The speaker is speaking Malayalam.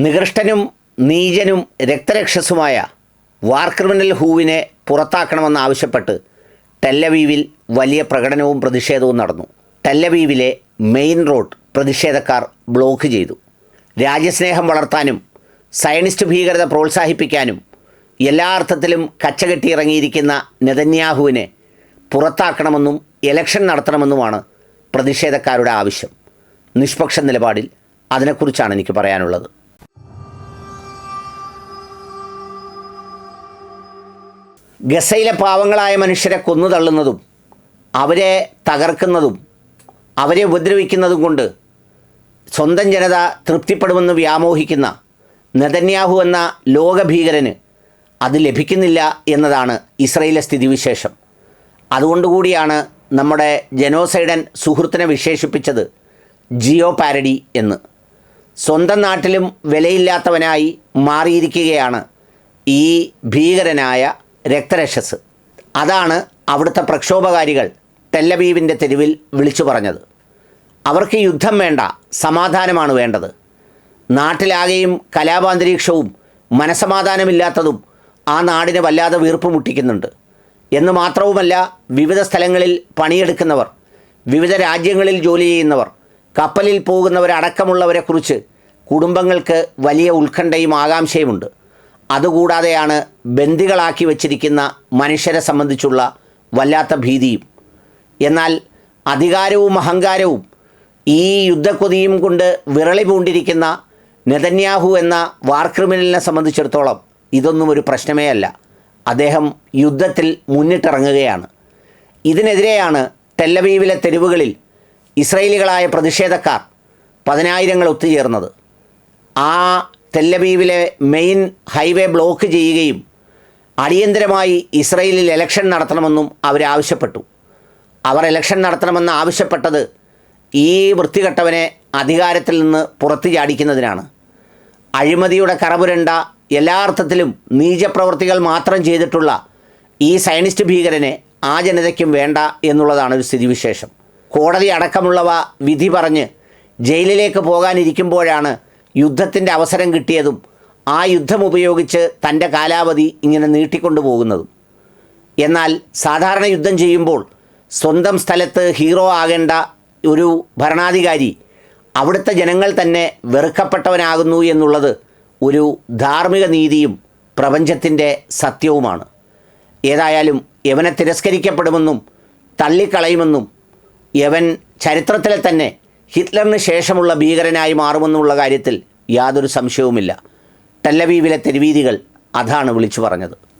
നികൃഷ്ടനും നീചനും രക്തരക്ഷസുമായ വാർ ക്രിമിനൽ ഹൂവിനെ പുറത്താക്കണമെന്നാവശ്യപ്പെട്ട് ടെല്ലവീവിൽ വലിയ പ്രകടനവും പ്രതിഷേധവും നടന്നു. ടെല്ലവീവിലെ മെയിൻ റോഡ് പ്രതിഷേധക്കാർ ബ്ലോക്ക് ചെയ്തു. രാജ്യസ്നേഹം വളർത്താനും സയനിസ്റ്റ് ഭീകരത പ്രോത്സാഹിപ്പിക്കാനും എല്ലാ അർത്ഥത്തിലും കച്ചകെട്ടിയിറങ്ങിയിരിക്കുന്ന നെതന്യാഹുവിനെ പുറത്താക്കണമെന്നും ഇലക്ഷൻ നടത്തണമെന്നുമാണ് പ്രതിഷേധക്കാരുടെ ആവശ്യം. നിഷ്പക്ഷ നിലപാടിൽ അതിനെക്കുറിച്ചാണ് എനിക്ക് പറയാനുള്ളത്. ഗസയിലെ പാവങ്ങളായ മനുഷ്യരെ കൊന്നു തള്ളുന്നതും അവരെ തകർക്കുന്നതും അവരെ ഉപദ്രവിക്കുന്നതും കൊണ്ട് സ്വന്തം ജനത തൃപ്തിപ്പെടുമെന്ന് വ്യാമോഹിക്കുന്ന നെതന്യാഹു എന്ന ലോകഭീകരന് അത് ലഭിക്കുന്നില്ല എന്നതാണ് ഇസ്രയേലിലെ സ്ഥിതിവിശേഷം. അതുകൊണ്ടുകൂടിയാണ് നമ്മുടെ ജനോസൈഡൻ സുഹൃത്തിനെ വിശേഷിപ്പിച്ചത് ജിയോ പാരഡി എന്ന്. സ്വന്തം നാട്ടിലും വിലയില്ലാത്തവനായി മാറിയിരിക്കുകയാണ് ഈ ഭീകരനായ രക്തരക്ഷസ്. അതാണ് അവിടുത്തെ പ്രക്ഷോഭകാരികൾ തെല്ലബീവിന്റെ തെരുവിൽ വിളിച്ചു പറഞ്ഞത്. അവർക്ക് യുദ്ധം വേണ്ട സമാധാനമാണ് വേണ്ടത്. നാട്ടിലാകെയും കലാപാന്തരീക്ഷവും മനസമാധാനമില്ലാത്തതും ആ നാടിനെ വല്ലാതെ വീർപ്പ് മുട്ടിക്കുന്നുണ്ട് എന്ന് മാത്രവുമല്ല വിവിധ സ്ഥലങ്ങളിൽ പണിയെടുക്കുന്നവർ വിവിധ രാജ്യങ്ങളിൽ ജോലി ചെയ്യുന്നവർ കപ്പലിൽ പോകുന്നവരടക്കമുള്ളവരെക്കുറിച്ച് കുടുംബങ്ങൾക്ക് വലിയ ഉത്കണ്ഠയും ആകാംക്ഷയുമുണ്ട്. അതുകൂടാതെയാണ് ബന്ദികളാക്കി വച്ചിരിക്കുന്ന മനുഷ്യരെ സംബന്ധിച്ചുള്ള വല്ലാത്ത ഭീതിയും. എന്നാൽ അധികാരവും അഹങ്കാരവും ഈ യുദ്ധക്കൊതിയും കൊണ്ട് വിരളി പൂണ്ടിരിക്കുന്ന നെതന്യാഹു എന്ന വാർ ക്രിമിനലിനെ സംബന്ധിച്ചിടത്തോളം ഇതൊന്നും ഒരു പ്രശ്നമേ അല്ല. അദ്ദേഹം യുദ്ധത്തിൽ മുന്നിട്ടിറങ്ങുകയാണ്. ഇതിനെതിരെയാണ് ടെല്ലവീവിലെ തെരുവുകളിൽ ഇസ്രയേലികളായ പ്രതിഷേധക്കാർ പതിനായിരങ്ങൾ ഒത്തുചേർന്നത്. ആ ടെല്ലവീവിലെ മെയിൻ ഹൈവേ ബ്ലോക്ക് ചെയ്യുകയും അടിയന്തരമായി ഇസ്രയേലിൽ ഇലക്ഷൻ നടത്തണമെന്നും അവരാവശ്യപ്പെട്ടു അവർ ഇലക്ഷൻ നടത്തണമെന്ന് ആവശ്യപ്പെട്ടത് ഈ വൃത്തികെട്ടവനെ അധികാരത്തിൽ നിന്ന് പുറത്തു ചാടിക്കുന്നതിനാണ്. അഴിമതിയുടെ കറപുരണ്ട എല്ലാ അർത്ഥത്തിലും നീചപ്രവൃത്തികൾ മാത്രം ചെയ്തിട്ടുള്ള ഈ സയനിസ്റ്റ് ഭീകരനെ ആ ജനതയ്ക്കും വേണ്ട എന്നുള്ളതാണ് ഒരു സ്ഥിതിവിശേഷം. കോടതി അടക്കമുള്ളവ വിധി പറഞ്ഞ് ജയിലിലേക്ക് പോകാനിരിക്കുമ്പോഴാണ് യുദ്ധത്തിന്റെ അവസരം കിട്ടിയതും ആ യുദ്ധം ഉപയോഗിച്ച് തന്റെ കാലാവധി ഇങ്ങനെ നീട്ടിക്കൊണ്ടു പോകുന്നതും എന്നാൽ സാധാരണ യുദ്ധം ചെയ്യുമ്പോൾ സ്വന്തം സ്ഥലത്ത് ഹീറോ ആകേണ്ട ഒരു ഭരണാധികാരി അവിടുത്തെ ജനങ്ങൾ തന്നെ വെറുക്കപ്പെട്ടവനാകുന്നു എന്നുള്ളത് ഒരു ധാർമ്മിക നീതിയും പ്രപഞ്ചത്തിന്റെ സത്യവുമാണ്. ഏതായാലും യവനെ തിരസ്കരിക്കപ്പെടുമെന്നും തള്ളിക്കളയുമെന്നും യവൻ ചരിത്രത്തിലെ തന്നെ ഹിറ്റ്ലറിന് ശേഷമുള്ള ഭീകരനായി മാറുമെന്നുള്ള കാര്യത്തിൽ യാതൊരു സംശയവുമില്ല. ടെല്ലവീവിലെ തെരുവീതികൾ അതാണ് വിളിച്ചു പറഞ്ഞത്.